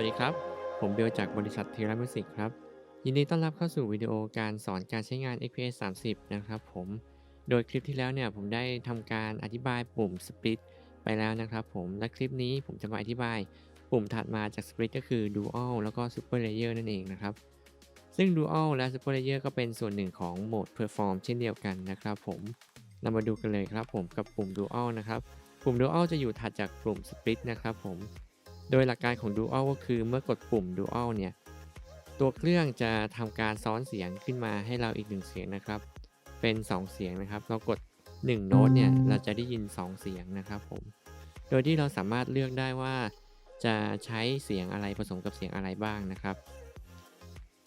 วัสดีครับ ผมเบลจากบริษัทเทรามิสิกครับ ยินดีต้อนรับเข้าสู่วิดีโอการสอนการใช้งาน XPS 30 นะครับผม โดยคลิปที่แล้วเนี่ยผมได้ทำการอธิบายปุ่ม Split ไปแล้วนะครับผม และคลิปนี้ผมจะมาอธิบายปุ่มถัดมาจาก Split ก็คือ Dual แล้วก็ Super Layer นั่นเองนะครับ ซึ่ง Dual และ Super Layer ก็เป็นส่วนหนึ่งของโหมด Perform เช่นเดียวกันนะครับผมเรามาดูกันเลยครับผมกับปุ่ม Dual นะครับ ปุ่ม Dual จะอยู่ถัดจากปุ่ม Split นะครับผม โดยหลักการของ Dual ก็คือเมื่อกดปุ่ม Dual เนี่ย ตัวเครื่องจะทำการซ้อนเสียงขึ้นมาให้เราอีกหนึ่งเสียงนะครับ เป็น 2 เสียงนะครับ เรากด1โน้ตเนี่ย เราจะได้ยิน 2 เสียงนะครับผม โดยที่เราสามารถเลือกได้ว่า จะใช้เสียงอะไรผสมกับเสียงอะไรบ้างนะครับ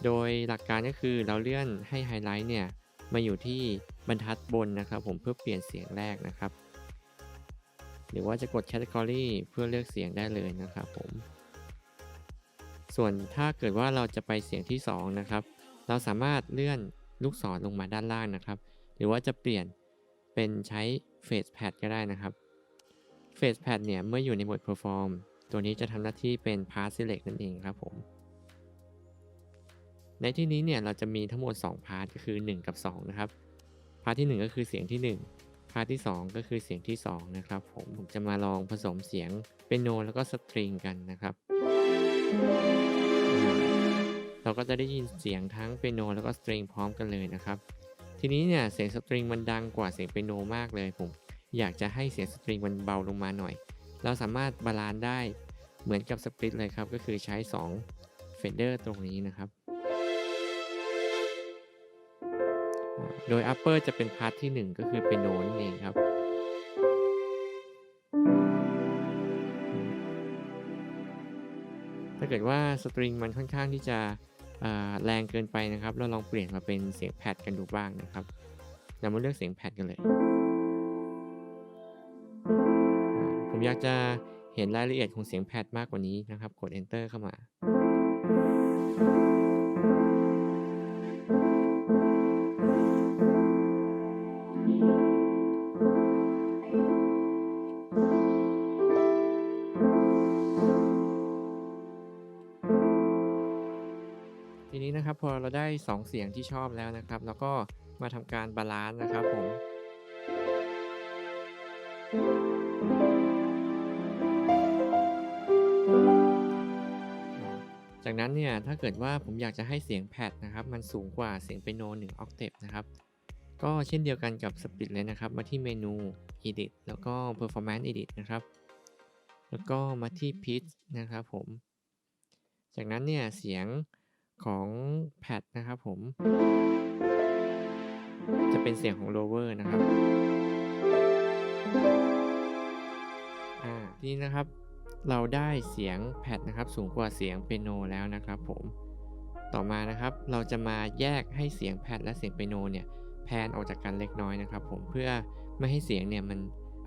โดยหลักการก็คือเราเลื่อนให้ไฮไลท์เนี่ย มาอยู่ที่บรรทัดบนนะครับ ผมเพื่อเปลี่ยนเสียงแรกนะครับ หรือว่าจะกด Category เพื่อเลือกเสียงได้เลยนะครับผม ส่วนถ้าเกิดว่าเราจะไปเสียงที่ 2 นะครับ เราสามารถเลื่อนลูกศรลงมาด้านล่างนะครับ หรือว่าจะเปลี่ยนเป็นใช้ Face Pad ก็ได้นะครับ Face Pad เนี่ยเมื่ออยู่ในโหมด Perform ตัวนี้จะทำหน้าที่เป็น Part Select นั่นเองครับผม ในที่นี้เนี่ยเราจะมีทั้งหมด 2 พาร์ทก็คือ 1 กับ 2 นะครับ พาร์ทที่ 1 ก็คือเสียงที่ 1 พาร์ทที่ 2 ก็คือเสียงที่ 2 นะครับผมผมจะมาลองผสมเสียงเปียโนแล้วก็สตริงกันนะครับ เราก็จะได้ยินเสียงทั้งเปียโนแล้วก็สตริงพร้อมกันเลยนะครับ ทีนี้เนี่ยเสียงสตริงมันดังกว่าเสียงเปียโนมากเลยผมอยากจะให้เสียงสตริงมันเบาลงมาหน่อย เราสามารถบาลานซ์ได้เหมือนกับสปริตเลยครับ ก็คือใช้2เฟนเดอร์ตรงนี้นะครับ โดย upper จะเป็นพาร์ทที่ 1 ก็คือเป็นโน้นเองครับ ถ้าเกิดว่าสตริงมันค่อนข้างที่จะแรงเกินไปนะครับ เราลองเปลี่ยนมาเป็นเสียงแพดกันดูบ้างนะครับเรามาเลือกเสียงแพดกันเลย ผมอยากจะเห็นรายละเอียดของเสียงแพดมากกว่านี้นะครับ กด enter เข้ามา นะครับ พอเราได้ 2 เสียงที่ชอบแล้วนะครับ แล้วก็มาทำการบาลานซ์นะครับผมจากนั้นเนี่ยถ้าเกิดว่าผมอยากจะให้เสียงแพดนะครับ มันสูงกว่าเสียงเปียโน1 octave นะครับ ก็เช่นเดียวกันกับสปิดเลยนะครับ มาที่เมนู edit แล้วก็ performance edit นะครับ แล้วก็มาที่ pitch นะครับผม จากนั้นเนี่ยเสียง ของแพดนะครับผม จะเป็นเสียงของ lower นะครับทีนี้นะครับเราได้เสียงแพดนะครับสูงกว่าเสียงเปียโนแล้วนะครับผมต่อมานะครับเราจะมาแยกให้เสียงแพดและเสียงเปียโนเนี่ยแพนออกจากกันเล็กน้อยนะครับ ผมเพื่อไม่ให้เสียงเนี่ยมัน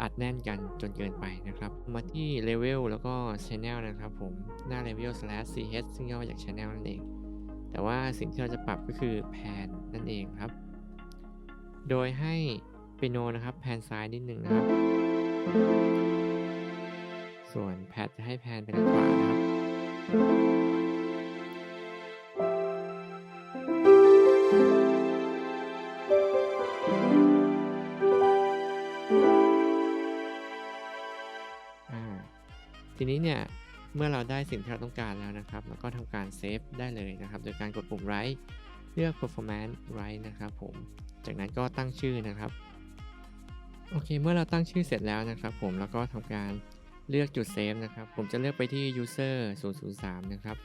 อัดแน่นกันจนเกินไปนะครับ มาที่ level แล้วก็ channel นะครับผมหน้า level slash ch ซึ่งย่อมาจาก channel นั่นเอง แต่ว่าสิ่งที่เราจะปรับก็คือแพนนั่นเองครับ โดยให้เปียโนนะครับแพนซ้ายนิดหนึ่งนะครับ ส่วนแพดจะให้แพนไปทางขวานะครับ ทีนี้เนี่ย เมื่อเราได้สิ่งที่เราต้องการแล้วนะครับเราก็ทำการเซฟได้เลยนะครับ โดยการกดปุ่ม Write เลือก Performance Write นะครับผม จากนั้นก็ตั้งชื่อนะครับ โอเค เมื่อเราตั้งชื่อเสร็จแล้วนะครับ ผม แล้วก็ทำการเลือกจุดเซฟนะครับ ผมจะเลือกไปที่ user 003 นะครับ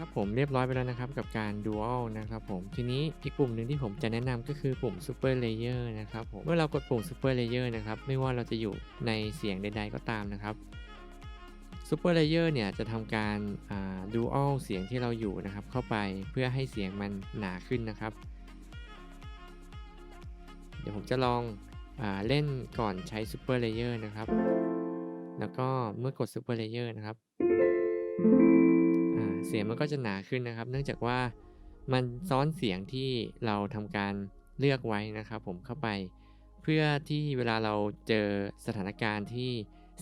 ครับผมเรียบร้อยไปแล้วนะครับกับการ Dual นะครับผมทีนี้อีกปุ่มหนึ่งที่ผมจะแนะนำก็คือปุ่ม Super Layer นะครับผมเมื่อเรากดปุ่ม Super Layer นะครับไม่ว่าเราจะอยู่ในเสียงใด ๆ ก็ตามนะครับ Super Layer เนี่ยจะทำการ Dual เสียงที่เราอยู่นะครับ เข้าไปเพื่อให้เสียงมันหนาขึ้นนะครับ เดี๋ยวผมจะลองอเล่นก่อนใช้ Super Layer นะครับ แล้วก็เมื่อกด Super Layer นะครับ เสียงมันก็จะหนาขึ้นนะครับ เนื่องจากว่ามันซ้อนเสียงที่เราทำการเลือกไว้นะครับผมเข้าไป เพื่อที่เวลาเราเจอสถานการณ์ที่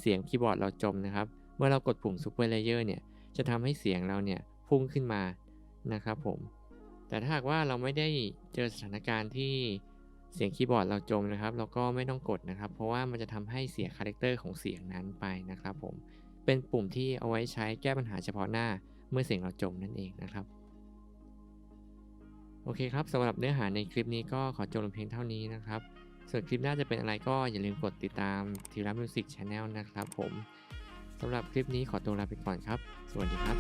เสียงคีย์บอร์ดเราจมนะครับ เมื่อเรากดปุ่ม Super Layer เนี่ยจะทำให้เสียงเราเนี่ยพุ่งขึ้นมานะครับผม แต่ถ้าหากว่าเราไม่ได้เจอสถานการณ์ที่เสียงคีย์บอร์ดเราจมนะครับ เราก็ไม่ต้องกดนะครับ เพราะว่ามันจะทำให้เสียคาแรคเตอร์ของเสียงนั้นไปนะครับผมเป็นปุ่มที่เอาไว้ใช้แก้ปัญหาเฉพาะหน้า เมื่อเสียงเราจมนั่นเองนะครับ โอเคครับสำหรับเนื้อหาในคลิปนี้ก็ขอจบลงเพียงเท่านี้นะครับ ส่วนคลิปหน้าจะเป็นอะไรก็อย่าลืมกดติดตามทีรัมมิวสิกชาแนลนะครับผมสำหรับคลิปนี้ขอตัวลาไปก่อนครับ สวัสดีครับ